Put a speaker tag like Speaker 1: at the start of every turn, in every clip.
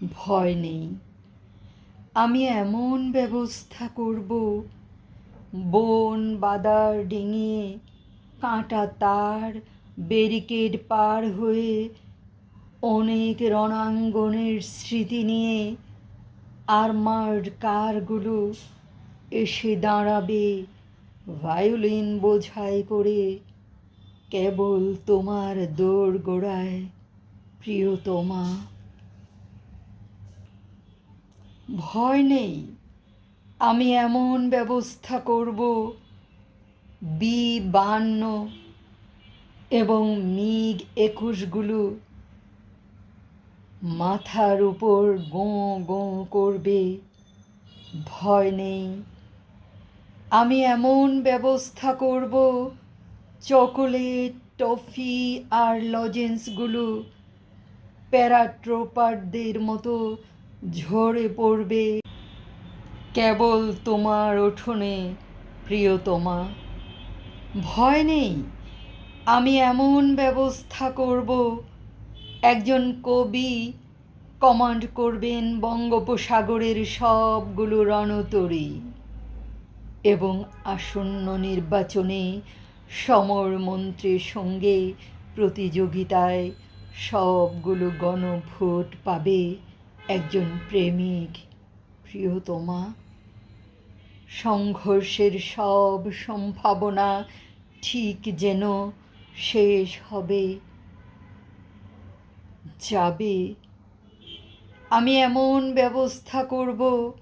Speaker 1: ভয় নেই। আমি এমন ব্যবস্থা করব, বন বাদার ডিঙিয়ে কাঁটা তার ব্যারিকেড পার হয়ে অনেক রণাঙ্গনের স্মৃতি নিয়ে আর্মার্ড কারগুলো এসে দাঁড়াবে, ভায়োলিন বোঝাই করে কেবল তোমার দৌড় গোড়ায় প্রিয়তমা। ভয় নেই। আমি এমন ব্যবস্থা করব বি বান্ন এবং মিগ একুশগুলো মাথার উপর গোঁ গোঁ করবে। ভয় নেই। আমি এমন ব্যবস্থা করব, চকোলেট, টফি আর লজেন্সগুলো প্যারাট্রোপারদের মতো ঝরে পড়বে। কেবল তোমার উঠোনে প্রিয়তমা। ভয় নেই, আমি এমন ব্যবস্থা করব। একজন কবি কমান্ড করবেন বঙ্গোপসাগরের সবগুলো রণতরী এবং আসন্ন নির্বাচনে সমর মন্ত্রীর সঙ্গে প্রতিযোগিতায় সবগুলো গণভোট পাবে। একজন প্রেমিক, প্রিয়তমা। সংঘর্ষের সব সম্ভাবনা ঠিক যেন শেষ হবে। যাবে। আমি এমন ব্যবস্থা করব,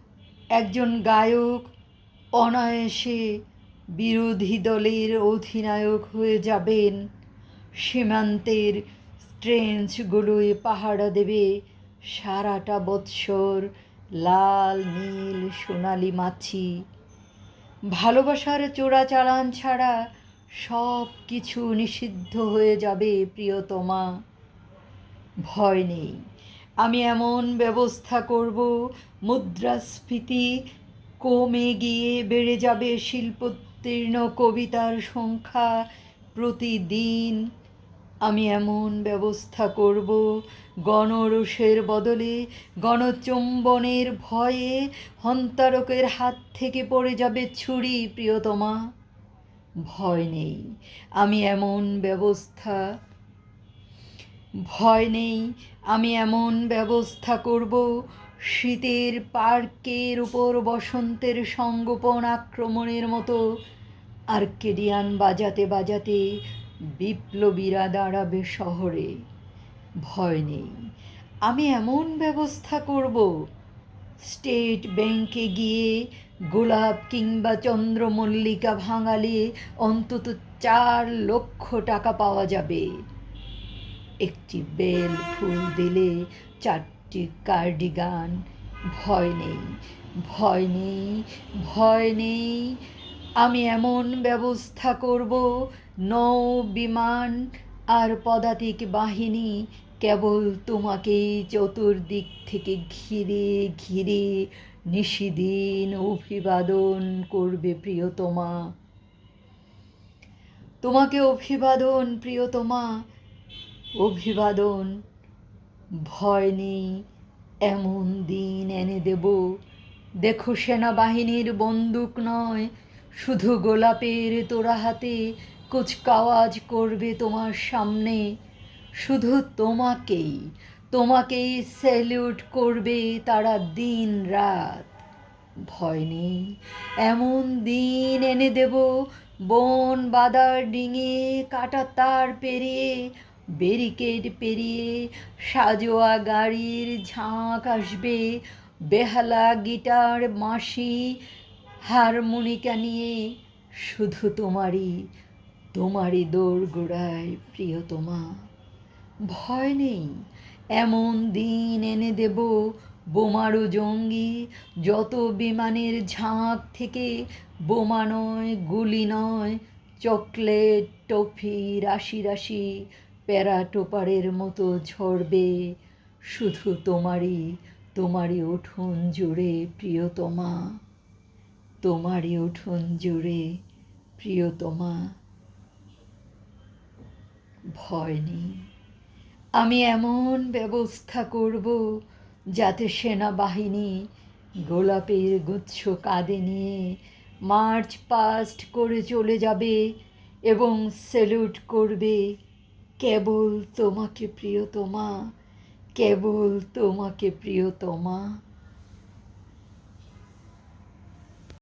Speaker 1: একজন গায়ক অনায়াসে বিরোধী দলের অধিনায়ক হয়ে যাবেন। সীমান্তের ট্রেঞ্চগুলোয় পাহারা দেবে। সারাটা বৎসর লাল, নীল, সোনালি মাছি। ভালোবাসার চোরাচালান ছাড়া সব কিছু নিষিদ্ধ হয়ে যাবে, প্রিয়তমা। ভয় নেই, আমি এমন ব্যবস্থা করব, মুদ্রাস্ফীতি কমে গিয়ে বেড়ে যাবে, শিল্পোত্তীর্ণ কবিতার সংখ্যা প্রতিদিন আমি এমন ব্যবস্থা করব গণরসের বদলে, গণচুম্বনের ভয়ে হন্তারকের হাত থেকে পড়ে যাবে ছুরি, প্রিয়তমা। ভয় নেই, আমি এমন ব্যবস্থা, ভয় নেই, আমি এমন ব্যবস্থা করব, শীতের পার্কের উপর বসন্তের সঙ্গোপন আক্রমণের মতো, আর্কেডিয়ান বাজাতে বাজাতে বিপ্লবীরা দাঁড়াবে শহরে। ভয় নেই, আমি এমন ব্যবস্থা করব। স্টেট ব্যাংকে গিয়ে গোলাপ কিংবা চন্দ্রমল্লিকা ভাঙালে অন্তত চার লক্ষ টাকা পাওয়া যাবে। একটি বেল ফুল দিলে চারটি কার্ডিগান। ভয় নেই ভয় নেই ভয় নেই আমি এমন ব্যবস্থা করব নৌ বিমান আর পদাতিক বাহিনী কেবল তোমাকেই চতুর্দিক থেকে ঘিরে ঘিরে নিশিদিন অভিবাদন করবে, প্রিয়তমা। তোমাকে অভিবাদন, প্রিয়তমা। অভিবাদন, ভয় নেই, এমন দিন এনে দেব। দেখো সেনাবাহিনীর বন্দুক নয় শুধু গোলাপের তোরা হাতে কুচকাওয়াজ করবে তোমার সামনে। শুধু তোমাকেই তোমাকেই স্যালিউট করবে তারা দিন রাত। ভয় নেই, এমন দিন এনে দেব, বন বাদার ডিঙে, কাটা তার পেরিয়ে ব্যারিকেড পেরিয়ে, সাজোয়া গাড়ির ঝাঁক আসবে, বেহালা গিটার মাসি হারমোনিকা নিয়ে শুধু তোমারই তোমারই দৌড় গোড়ায় প্রিয়তমা। ভয় নেই, এমন দিন এনে দেব বোমারু জঙ্গি, যত বিমানের ঝাঁক থেকে বোমা নয়, গুলি নয়, চকলেট, টফি, রাশি রাশি প্যারাটোপারের মতো ঝরবে। শুধু তোমারই তোমারই উঠোন জুড়ে প্রিয়তমা। তোমারই উঠোন জুড়ে প্রিয়তমা। ভয় নেই। আমি এমন ব্যবস্থা করব যাতে সেনাবাহিনী গোলাপের গুচ্ছ কাঁধে নিয়ে মার্চ পাস্ট করে চলে যাবে এবং স্যালুট করবে। কেবল তোমাকে প্রিয়তমা, কেবল তোমাকে প্রিয়তমা।